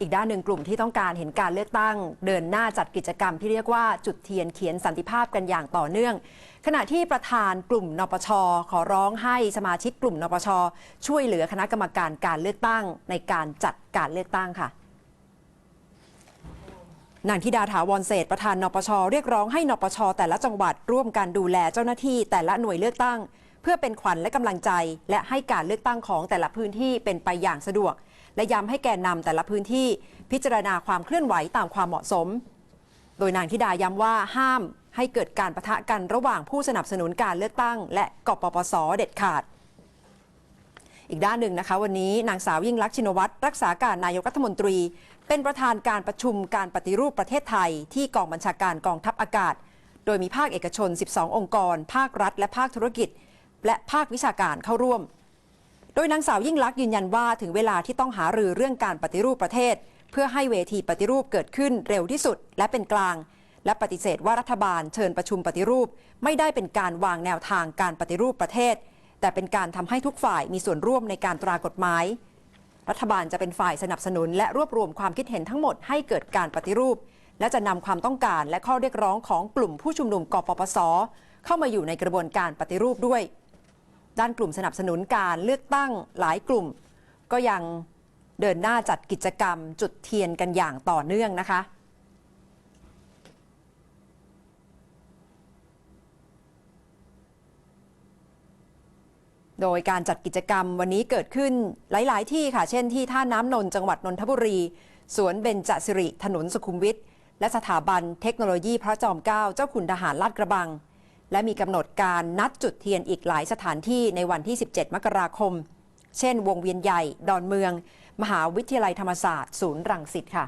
อีกด้านหนึ่งกลุ่มที่ต้องการเห็นการเลือกตั้ง เดินหน้าจัดกิจกรรมที่เรียกว่าจุดเทียนเขียนสันติภาพกันอย่างต่อเนื่อง ขณะที่ประธานกลุ่มนปช ขอร้องให้สมาชิกกลุ่มนปช ช่วยเหลือคณะกรรมการการเลือกตั้งในการจัดการเลือกตั้งค่ะนางธิดาถาวรเศษประธานนปช เรียกร้องให้นปช แต่ละจังหวัดร่วมกันดูแลเจ้าหน้าที่แต่ละหน่วยเลือกตั้ง พื่อเป็นขวัญและกำลังใจ และให้การเลือกตั้งของแต่ละพื้นที่เป็นไปอย่างสะดวก และย้ำให้แกนนำแต่ละพื้นที่พิจารณาความเคลื่อนไหวตามความเหมาะสม โดยนางธิดาย้ำว่าห้ามให้เกิดการประทะกันระหว่างผู้สนับสนุนการเลือกตั้ง และกปปสเด็ดขาด อีกด้านหนึ่งนะคะ วันนี้นางสาวยิ่งลักษณ์ชินวัตรรักษาการนายกรัฐมนตรี เป็นประธานการประชุมการปฏิรูปประเทศไทย ที่กองบัญชาการกองทัพอากาศ โดยมีภาคเอกชน 12 องค์กร ภาครัฐ และภาคธุรกิจ และภาควิชาการเข้าร่วม โดยนางสาวยิ่งลักษณ์ยืนยันว่าถึงเวลาที่ต้องหารือเรื่องการปฏิรูปประเทศ เพื่อให้เวทีปฏิรูปเกิดขึ้นเร็วที่สุด และเป็นกลาง และปฏิเสธว่ารัฐบาลเชิญประชุมปฏิรูป ไม่ได้เป็นการวางแนวทางการปฏิรูปประเทศ แต่เป็นการทำให้ทุกฝ่ายมีส่วนร่วมในการตรากฎหมายรัฐบาลจะเป็นฝ่ายสนับสนุน และรวบรวมความคิดเห็นทั้งหมดให้เกิดการปฏิรูป และจะนำความต้องการและข้อเรียกร้องของกลุ่มผู้ชุมนุมกปปส เข้ามาอยู่ในกระบวนการปฏิรูปด้วย ด้านกลุ่มสนับสนุนการเลือกตั้งหลายกลุ่ม ก็ยังเดินหน้าจัดกิจกรรมจุดเทียนกันอย่างต่อเนื่องนะคะโดยการจัดกิจกรรมวันนี้เกิดขึ้นหลาย ๆ ที่ค่ะ เช่นที่ท่าน้ำนนท์จังหวัดนนทบุรี สวนเบญจสิริ ถนนสุขุมวิทและสถาบันเทคโนโลยีพระจอมเกล้าเจ้าคุณทหารลาดกระบัง และมีกำหนดการนัดจุดเทียนอีกหลายสถานที่ในวันที่ 17 มกราคม เช่น วงเวียนใหญ่ ดอนเมือง มหาวิทยาลัยธรรมศาสตร์ ศูนย์รังสิตค่ะ